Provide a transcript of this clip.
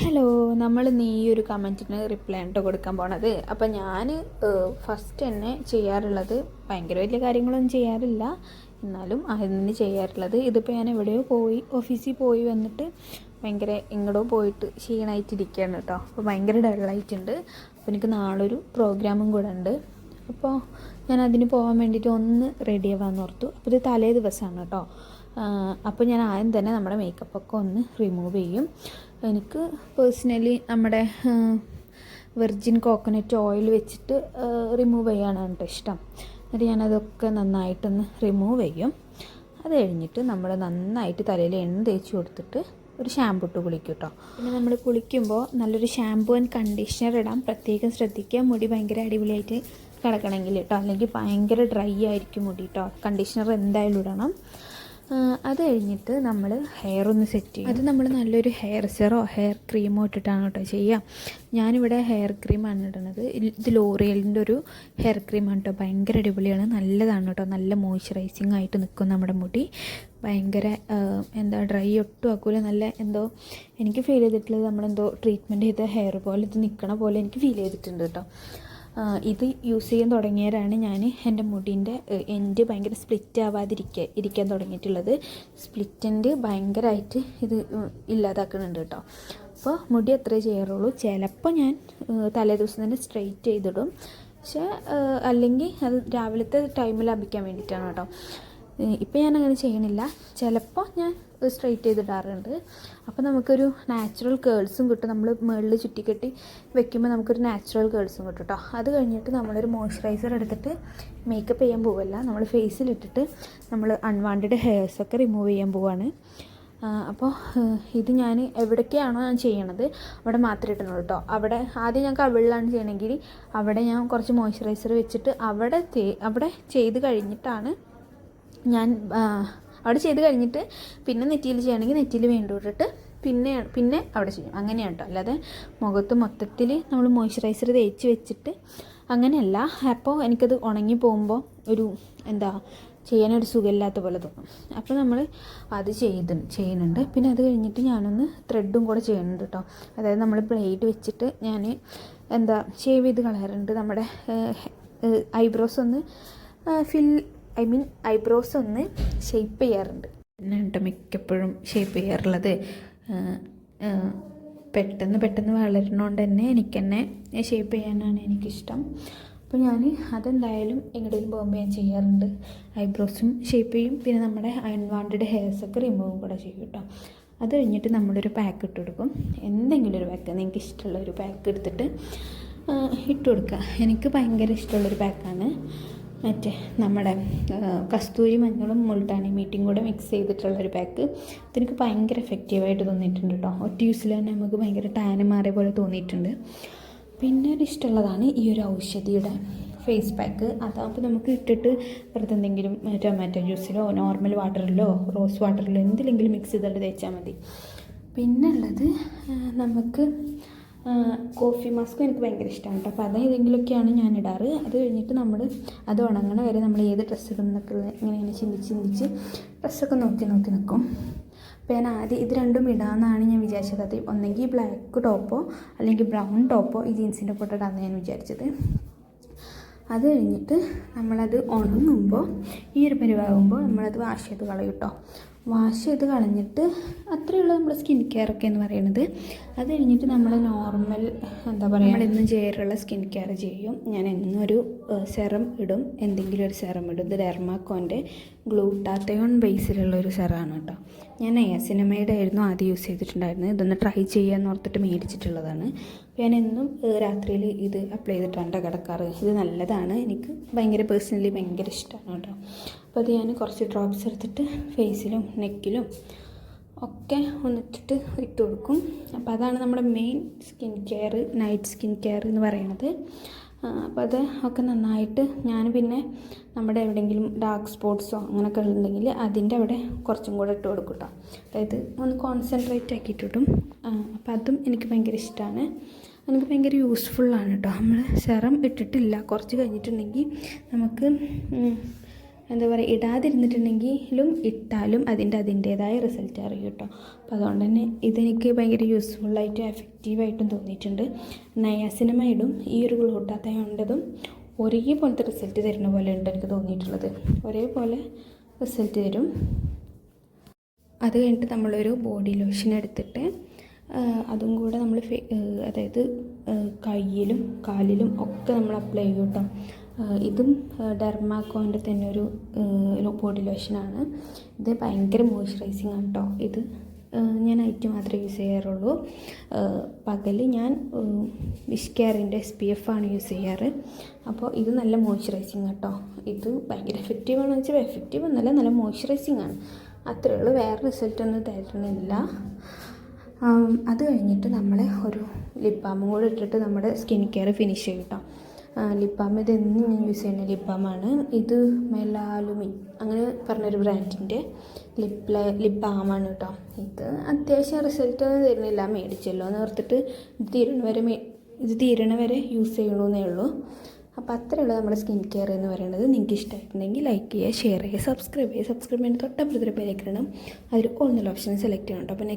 Hello നമ്മൾ നീ ഒരു കമന്റിന് റിപ്ലൈ ആയിട്ട് കൊടുക്കാൻ പോണത്. അപ്പം ഞാൻ ഫസ്റ്റ് തന്നെ ചെയ്യാറുള്ളത് ഭയങ്കര വലിയ കാര്യങ്ങളൊന്നും ചെയ്യാറില്ല. എന്നാലും അതിന് ചെയ്യാറുള്ളത്. ഇതിപ്പോൾ ഞാൻ എവിടെയോ പോയി ഓഫീസിൽ പോയി വന്നിട്ട് ഭയങ്കര എങ്ങടോ പോയിട്ട് ക്ഷീണമായിട്ടിരിക്കുകയാണ് കേട്ടോ അപ്പോൾ ഭയങ്കര ഡള്ളായിട്ടുണ്ട് അപ്പോൾ എനിക്ക് നാളൊരു പ്രോഗ്രാമും കൂടെ ഉണ്ട്. അപ്പോൾ ഞാൻ അതിന് പോകാൻ വേണ്ടിയിട്ട് ഒന്ന് റെഡി ആവാമെന്ന് ഓർത്തു. അപ്പോൾ ഇത് തലേ ദിവസമാണ് കേട്ടോ അപ്പോൾ ഞാൻ ആദ്യം തന്നെ നമ്മുടെ മേക്കപ്പൊക്കെ ഒന്ന് റിമൂവ് ചെയ്യും. എനിക്ക് പേഴ്സണലി നമ്മുടെ വെർജിൻ കോക്കനട്ട് ഓയിൽ വെച്ചിട്ട് റിമൂവ് ചെയ്യാനാണ് കേട്ടോ ഇഷ്ടം. എന്നിട്ട് ഞാനതൊക്കെ നന്നായിട്ടൊന്ന് റിമൂവ് ചെയ്യും. അത് കഴിഞ്ഞിട്ട് നമ്മൾ നന്നായിട്ട് തലയിൽ എണ്ണ തേച്ച് കൊടുത്തിട്ട് ഒരു ഷാമ്പു ഇട്ട് കുളിക്കും കേട്ടോ. പിന്നെ നമ്മൾ കുളിക്കുമ്പോൾ നല്ലൊരു ഷാമ്പു ആൻഡ് കണ്ടീഷണർ ഇടാൻ പ്രത്യേകം ശ്രദ്ധിക്കുക. മുടി ഭയങ്കര അടിപൊളിയായിട്ട് കിടക്കണമെങ്കിൽ കേട്ടോ. അല്ലെങ്കിൽ ഭയങ്കര ഡ്രൈ ആയിരിക്കും മുടി കേട്ടോ. കണ്ടീഷണർ എന്തായാലും ഇടണം. അത് കഴിഞ്ഞിട്ട് നമ്മൾ ഹെയർ ഒന്ന് സെറ്റ് ചെയ്യും അത് നമ്മൾ നല്ലൊരു ഹെയർ സെറോ ഹെയർ ക്രീമോ ഇട്ടിട്ടാണ് കേട്ടോ ചെയ്യുക ഞാനിവിടെ ഹെയർ ക്രീമാണ് ഇടുന്നത്. ഇത് ലോറിയലിന്റെ ഒരു ഹെയർ ക്രീമാണ് കേട്ടോ. ഭയങ്കര അടിപൊളിയാണ്. നല്ലതാണ് കേട്ടോ. നല്ല മോയ്സ്ചറൈസിങ് ആയിട്ട് നിൽക്കും നമ്മുടെ മുടി. ഭയങ്കര എന്താ ഡ്രൈ ഒട്ടും ആക്കൂല. നല്ല എന്തോ എനിക്ക് ഫീൽ ചെയ്തിട്ടുള്ളത് നമ്മളെന്തോ ട്രീറ്റ്മെന്റ് ചെയ്ത ഹെയർ പോലെ ഇത് നിൽക്കണ പോലെ എനിക്ക് ഫീൽ ചെയ്തിട്ടുണ്ട് കേട്ടോ. ഇത് യൂസ് ചെയ്യാൻ തുടങ്ങിയവരാണ് ഞാൻ എന്റെ മുടിന്റെ എൻഡ് ഭയങ്കര സ്പ്ലിറ്റ് ആവാതിരിക്കുക ഇരിക്കാൻ തുടങ്ങിയിട്ടുള്ളത്. സ്പ്ലിറ്റ് ഭയങ്കരമായിട്ട് ഇത് ഇല്ലാതാക്കുന്നുണ്ട് കേട്ടോ. അപ്പോൾ മുടി അത്രേ ചെയ്യാറുള്ളൂ. ചിലപ്പോൾ ഞാൻ തലേദിവസം തലേ ദിവസം തന്നെ സ്ട്രെയിറ്റ് ചെയ്തിടും. പക്ഷേ അല്ലെങ്കിൽ അത് രാവിലത്തെ ടൈമിൽ ലഭിക്കാൻ വേണ്ടിയിട്ടാണ് കേട്ടോ. ഇപ്പം ഞാൻ അങ്ങനെ ചെയ്യണില്ല. ചിലപ്പോൾ ഞാൻ സ്ട്രെയിറ്റ് ചെയ്തിടാറുണ്ട്. അപ്പോൾ നമുക്കൊരു നാച്ചുറൽ കേൾസും കിട്ടും. നമ്മൾ മുകളിൽ ചുറ്റിക്കെട്ടി വെക്കുമ്പോൾ നമുക്കൊരു നാച്ചുറൽ കേൾസും കിട്ടും കേട്ടോ അത് കഴിഞ്ഞിട്ട് നമ്മളൊരു മോയ്സ്ചറൈസർ എടുത്തിട്ട് മേക്കപ്പ് ചെയ്യാൻ പോവല്ല. നമ്മൾ ഫേസിലിട്ടിട്ട് നമ്മൾ അൺവാണ്ടഡ് ഹെയർസൊക്കെ റിമൂവ് ചെയ്യാൻ പോവാണ്. അപ്പോൾ ഇത് ഞാൻ എവിടേക്കാണോ ഞാൻ ചെയ്യണത് അവിടെ മാത്രമേ ഇട്ടുള്ളൂ കേട്ടോ അവിടെ ആദ്യം ഞാൻ കവിളിലാണ് ചെയ്യണമെങ്കിൽ അവിടെ ഞാൻ കുറച്ച് മോയ്സ്ചറൈസർ വെച്ചിട്ട് അവിടെ അവിടെ ചെയ്ത് കഴിഞ്ഞിട്ടാണ് ഞാൻ അവിടെ ചെയ്ത് കഴിഞ്ഞിട്ട് പിന്നെ നെറ്റിയിൽ ചെയ്യണമെങ്കിൽ നെറ്റിയിൽ വീണ്ടും ഇട്ടിട്ട് പിന്നെ പിന്നെ അവിടെ ചെയ്യും. അങ്ങനെയാണ് കേട്ടോ അല്ലാതെ മുഖത്ത് മൊത്തത്തിൽ നമ്മൾ മോയ്സ്ചറൈസർ തേച്ച് വെച്ചിട്ട് അങ്ങനെയല്ല. അപ്പോൾ എനിക്കത് ഉണങ്ങി പോകുമ്പോൾ ഒരു എന്താ ചെയ്യാനൊരു സുഖമില്ലാത്ത പോലെ തോന്നും. അപ്പോൾ നമ്മൾ അത് ചെയ്ത് ചെയ്യുന്നുണ്ട്. പിന്നെ അത് കഴിഞ്ഞിട്ട് ഞാനൊന്ന് ത്രെഡും കൂടെ ചെയ്യുന്നുണ്ട് കേട്ടോ അതായത് നമ്മൾ ബ്ലേഡ് വെച്ചിട്ട് ഞാൻ എന്താ ഷേവ് ചെയ്ത് കളയാറുണ്ട്. നമ്മുടെ ഐബ്രോസ് ഒന്ന് ഫിൽ ഐ മീൻ ഐബ്രോസ് ഒന്ന് ഷേപ്പ് ചെയ്യാറുണ്ട്. പിന്നെ മിക്കപ്പോഴും ഷേപ്പ് ചെയ്യാറുള്ളത്. പെട്ടെന്ന് പെട്ടെന്ന് വളരണോണ്ട് തന്നെ എനിക്ക് തന്നെ ഷേപ്പ് ചെയ്യാനാണ് എനിക്കിഷ്ടം. അപ്പോൾ ഞാൻ അതെന്തായാലും എങ്ങോട്ടേലും പോകുമ്പോൾ ഞാൻ ചെയ്യാറുണ്ട്. ഐബ്രോസും ഷേപ്പ് ചെയ്യും. പിന്നെ നമ്മുടെ അൺവാണ്ടഡ് ഹെയർസൊക്കെ റിമൂവും കൂടെ ചെയ്യും കേട്ടോ. അത് കഴിഞ്ഞിട്ട് നമ്മളൊരു പാക്ക് ഇട്ട് കൊടുക്കും. എന്തെങ്കിലും ഒരു പാക്ക് നിങ്ങൾക്ക് ഇഷ്ടമുള്ള ഒരു പാക്ക് എടുത്തിട്ട് ഇട്ട് കൊടുക്കുക. എനിക്ക് ഭയങ്കര ഇഷ്ടമുള്ളൊരു പാക്കാണ്. മറ്റേ നമ്മുടെ കസ്തൂരി മഞ്ഞളും മുൾട്ടാണി മീറ്റും കൂടെ മിക്സ് ചെയ്തിട്ടുള്ളൊരു പാക്ക് ഇതെനിക്ക് ഭയങ്കര എഫക്റ്റീവായിട്ട് തോന്നിയിട്ടുണ്ട് കേട്ടോ ഒറ്റ യൂസിൽ തന്നെ നമുക്ക് ഭയങ്കര ടാന് മാറിയ പോലെ തോന്നിയിട്ടുണ്ട്. പിന്നെ ഒരു ഇഷ്ടമുള്ളതാണ് ഈ ഒരു ഔഷധിയുടെ ഫേസ് പാക്ക് അതാകുമ്പോൾ നമുക്ക് ഇട്ടിട്ട് വെറുതെ എന്തെങ്കിലും ടൊമാറ്റോ ജ്യൂസിലോ നോർമൽ വാട്ടറിലോ റോസ് വാട്ടറിലോ എന്തിലെങ്കിലും മിക്സ് ചെയ്തിട്ട് തേച്ചാൽ മതി. പിന്നെ ഉള്ളത് നമുക്ക് കോഫി മാസ്കും എനിക്ക് ഭയങ്കര ഇഷ്ടമാണ് കേട്ടോ. അപ്പോൾ അത് ഏതെങ്കിലുമൊക്കെയാണ് ഞാൻ ഇടാറ്. അത് കഴിഞ്ഞിട്ട് നമ്മൾ അത് ഉണങ്ങണ വരെ നമ്മൾ ഏത് ഡ്രസ്സ് ഇടുന്നൊക്കെ ഇങ്ങനെ ചിന്തിച്ച് ചിന്തിച്ച് ഡ്രസ്സൊക്കെ നോക്കി നോക്കി നിൽക്കും അപ്പോൾ ഞാൻ ആദ്യം ഇത് രണ്ടും ഇടാമെന്നാണ് ഞാൻ വിചാരിച്ചത്. ഒന്നെങ്കിൽ ബ്ലാക്ക് ടോപ്പോ അല്ലെങ്കിൽ ബ്രൗൺ ടോപ്പോ ഈ ജീൻസിന്റെ കൂടെ ഞാൻ വിചാരിച്ചത്. അത് കഴിഞ്ഞിട്ട് നമ്മളത് ഉണങ്ങുമ്പോൾ ഈ ഒരു പരിവാകുമ്പോൾ നമ്മളത് വാഷ് ചെയ്ത് കളയും കേട്ടോ വാഷ് ചെയ്ത് കളഞ്ഞിട്ട് അത്രയേ ഉള്ളൂ നമ്മുടെ സ്കിൻ കെയർ ഒക്കെ എന്ന് പറയുന്നത്. അത് കഴിഞ്ഞിട്ട് നമ്മൾ നോർമൽ എന്താ പറയുക നമ്മളിന്ന് ചേരുള്ള സ്കിൻ കെയർ ചെയ്യും. ഞാൻ എന്നൊരു സെറം ഇടും. എന്തെങ്കിലും ഒരു സെറം ഇടും. ഇത് ഡെർമാക്കോന്റെ ഗ്ലൂട്ടാത്തയോൺ ബേസിലുള്ള ഒരു സെറമാണ് കേട്ടോ ഞാൻ എസിനമയുടെ ആയിരുന്നു ആദ്യം യൂസ് ചെയ്തിട്ടുണ്ടായിരുന്നത്. ഇതൊന്ന് ട്രൈ ചെയ്യാമെന്ന് ഓർത്തിട്ട് മേടിച്ചിട്ടുള്ളതാണ്. ഞാൻ എന്നും രാത്രിയിൽ ഇത് അപ്ലൈ ചെയ്തിട്ടാണ് ട്ടോ കിടക്കാറ്. ഇത് നല്ലതാണ്. എനിക്ക് ഭയങ്കര പേഴ്സണലി ഭയങ്കര ഇഷ്ടമാണ് കേട്ടോ. അപ്പോൾ അത് ഞാൻ കുറച്ച് ഡ്രോപ്സ് എടുത്തിട്ട് ഫേസിലും നെക്കിലും ഒക്കെ ഒന്നിട്ടിട്ട് ഇട്ട് കൊടുക്കും. അപ്പോൾ അതാണ് നമ്മുടെ main skin care night skin care എന്ന് പറയുന്നത്. ആ, അപ്പോൾ അത് ഒക്കെ നന്നായിട്ട് ഞാൻ പിന്നെ നമ്മുടെ എവിടെയെങ്കിലും ഡാർക്ക് സ്പോട്ട്സോ അങ്ങനെയൊക്കെ ഉണ്ടെങ്കിൽ അതിന്റെ അവിടെ കുറച്ചും കൂടെ ഇട്ട് കൊടുക്കും കേട്ടോ അതായത് ഒന്ന് കോൺസെൻട്രേറ്റ് ആക്കിയിട്ടിട്ടും അപ്പം അതും എനിക്ക് ഭയങ്കര ഇഷ്ടമാണ്. നമുക്ക് ഭയങ്കര യൂസ്ഫുള്ളാണ് കേട്ടോ നമ്മൾ സെറം ഇട്ടിട്ടില്ല. കുറച്ച് കഴിഞ്ഞിട്ടുണ്ടെങ്കിൽ നമുക്ക് എന്താ പറയുക ഇടാതിരുന്നിട്ടുണ്ടെങ്കിലും ഇട്ടാലും അതിന്റെ അതിന്റേതായ റിസൾട്ട് അറിയും കേട്ടോ. അപ്പോൾ അതുകൊണ്ട് തന്നെ ഇതെനിക്ക് ഭയങ്കര യൂസ്ഫുള്ളായിട്ടും എഫക്റ്റീവായിട്ടും തോന്നിയിട്ടുണ്ട്. നയാസിനമൈഡും ഈ ഒരു ഗ്ലൂട്ടാത്തയോണ്ടതും ഒരേപോലത്തെ റിസൾട്ട് തരുന്ന പോലെ ഉണ്ട് എനിക്ക് തോന്നിയിട്ടുള്ളത്. ഒരേപോലെ റിസൾട്ട് തരും. അത് കഴിഞ്ഞിട്ട് നമ്മളൊരു ബോഡി ലോഷൻ എടുത്തിട്ട് അതും കൂടെ നമ്മൾ അതായത് കയ്യിലും കാലിലും ഒക്കെ നമ്മൾ അപ്ലൈ ചെയ്യും കേട്ടോ. ഇതും ഡെർമാക്കോന്റെ തന്നെ ഒരു ബോഡി ലോഷനാണ്. ഇത് ഭയങ്കര മോയ്സ്ചറൈസിങ് ആണ് കേട്ടോ ഇത്. ഞാൻ നൈറ്റ് മാത്രമേ യൂസ് ചെയ്യാറുള്ളൂ. പകൽ ഞാൻ വിഷ്കെയറിന്റെ എസ് പി എഫ് ആണ് യൂസ് ചെയ്യാറ്. അപ്പോൾ ഇത് നല്ല മോയ്സ്ചറൈസിങ് കേട്ടോ ഇത് ഭയങ്കര എഫക്റ്റീവ് ആണെന്ന് വെച്ചാൽ എഫക്റ്റീവ് എന്നല്ല നല്ല മോയ്സ്ചറൈസിങ് ആണ്. അത്രേ ഉള്ളൂ വേറെ റിസൾട്ടൊന്നും തരുന്നില്ല. അത് കഴിഞ്ഞിട്ട് നമ്മൾ ഒരു ലിപ് കൂടെ ഇട്ടിട്ട് നമ്മുടെ സ്കിൻ കെയർ ഫിനിഷ് ചെയ്യും കേട്ടോ ലിപ്. ബാം ഇത് എന്നും ഞാൻ യൂസ് ചെയ്യുന്ന ലിപ് ബാമാണ് ഇത് മെലാലുമിൻ അങ്ങനെ പറഞ്ഞൊരു ബ്രാൻഡിന്റെ ലിപ് ലിപ് ബാമാണ് കേട്ടോ ഇത് അത്യാവശ്യം റിസൾട്ട് ഒന്നും തരുന്നില്ല. മേടിച്ചല്ലോ എന്ന് ഓർത്തിട്ട് ഇത് തീരണ വരെ ഇത് തീരണ വരെ യൂസ് ചെയ്യണമെന്നേ ഉള്ളൂ. അപ്പോൾ അത്രയുള്ള നമ്മുടെ സ്കിൻ കെയർ എന്ന് പറയുന്നത് നിങ്ങൾക്ക് ഇഷ്ടമായിട്ടുണ്ടെങ്കിൽ ലൈക്ക് ചെയ്യുക ഷെയർ ചെയ്യുക സബ്സ്ക്രൈബ് ചെയ്യുക. സബ്സ്ക്രൈബ് ചെയ്യുന്ന തൊട്ടപ്പുറത്തൊരു പേരേക്കണം അതിൽ ഓൾ ഓപ്ഷൻ സെലക്ട് ചെയ്യണം കേട്ടോ അപ്പോൾ